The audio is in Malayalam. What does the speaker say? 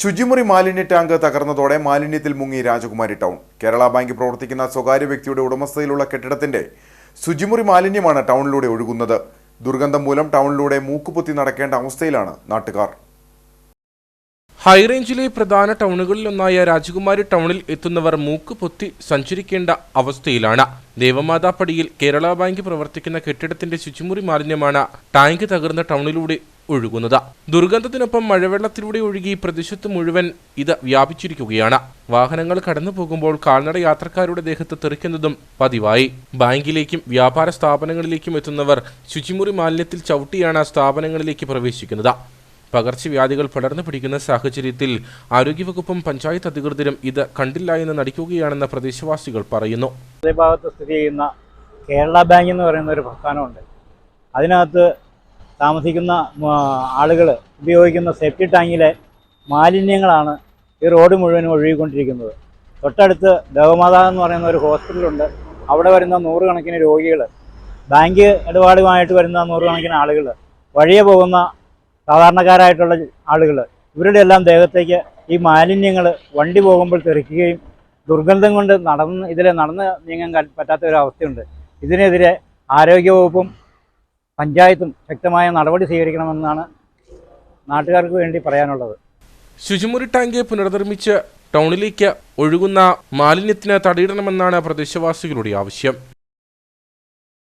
ശുചിമുറി മാലിന്യ ടാങ്ക് തകർന്നതോടെ മാലിന്യത്തിൽ മുങ്ങി രാജകുമാരി ടൗൺ. കേരള ബാങ്ക് പ്രവർത്തിക്കുന്ന സ്വകാര്യ വ്യക്തിയുടെ ഉടമസ്ഥതയിലുള്ള കെട്ടിടത്തിന്റെ ശുചിമുറി മാലിന്യമാണ് ടൗണിലൂടെ ഒഴുകുന്നത്. ദുർഗന്ധം മൂലം ടൗണിലൂടെ മൂക്കുപൊത്തി നടക്കേണ്ട അവസ്ഥയിലാണ് നാട്ടുകാർ. ഹൈറേഞ്ചിലെ പ്രധാന ടൗണുകളിലൊന്നായ രാജകുമാരി ടൗണിൽ എത്തുന്നവർ മൂക്ക് പൊത്തി സഞ്ചരിക്കേണ്ട അവസ്ഥയിലാണ്. ദേവമാതാപ്പടിയിൽ കേരള ബാങ്ക് പ്രവർത്തിക്കുന്ന കെട്ടിടത്തിന്റെ ശുചിമുറി മാലിന്യമാണ് ടാങ്ക് തകർന്ന ടൗണിലൂടെ ഒഴുകുന്നത്. ദുർഗന്ധത്തിനൊപ്പം മഴവെള്ളത്തിലൂടെ ഒഴുകി പ്രദേശത്ത് മുഴുവൻ ഇത് വ്യാപിച്ചിരിക്കുകയാണ്. വാഹനങ്ങൾ കടന്നു പോകുമ്പോൾ കാൽനട യാത്രക്കാരുടെ ദേഹത്ത് തെറിക്കുന്നതും പതിവായി. ബാങ്കിലേക്കും വ്യാപാര സ്ഥാപനങ്ങളിലേക്കും എത്തുന്നവർ ശുചിമുറി മാലിന്യത്തിൽ ചവിട്ടിയാണ് സ്ഥാപനങ്ങളിലേക്ക് പ്രവേശിക്കുന്നത്. പകർച്ചവ്യാധികൾ പടർന്നു പിടിക്കുന്ന സാഹചര്യത്തിൽ ആരോഗ്യവകുപ്പും പഞ്ചായത്ത് അധികൃതരും ഇത് കണ്ടില്ല എന്ന് നടിക്കുകയാണെന്ന് പ്രദേശവാസികൾ പറയുന്നു. ഭാഗത്ത് സ്ഥിതി ചെയ്യുന്ന കേരള ബാങ്ക് എന്ന് പറയുന്ന ഒരു പ്രസ്ഥാനമുണ്ട്. അതിനകത്ത് താമസിക്കുന്ന ആളുകൾ ഉപയോഗിക്കുന്ന സേഫ്റ്റി ടാങ്കിലെ മാലിന്യങ്ങളാണ് ഈ റോഡ് മുഴുവനും ഒഴുകിക്കൊണ്ടിരിക്കുന്നത്. തൊട്ടടുത്ത് ദേവമാതാ എന്ന് പറയുന്ന ഒരു ഹോസ്പിറ്റലുണ്ട്. അവിടെ വരുന്ന നൂറുകണക്കിന് രോഗികൾ ബാങ്ക് ഇടപാടുമായിട്ട് വരുന്ന നൂറുകണക്കിന് ആളുകൾ വഴിയെ പോകുന്ന സാധാരണക്കാരായിട്ടുള്ള ആളുകൾ ഇവരുടെ എല്ലാം ദേഹത്തേക്ക് ഈ മാലിന്യങ്ങൾ വണ്ടി പോകുമ്പോൾ തെറിക്കുകയും ദുർഗന്ധം കൊണ്ട് നടന്ന് ഇതിൽ നടന്ന് നീങ്ങാൻ പറ്റാത്ത ഒരു അവസ്ഥയുണ്ട്. ഇതിനെതിരെ ആരോഗ്യവകുപ്പും പഞ്ചായത്തും ശക്തമായ നടപടി സ്വീകരിക്കണമെന്നാണ് നാട്ടുകാർക്ക് വേണ്ടി പറയാനുള്ളത്. ശുചിമുറി ടാങ്ക് പുനർനിർമ്മിച്ച് ടൗണിലേക്ക് ഒഴുകുന്ന മാലിന്യത്തിന് തടയിടണമെന്നാണ് പ്രദേശവാസികളുടെ ആവശ്യം.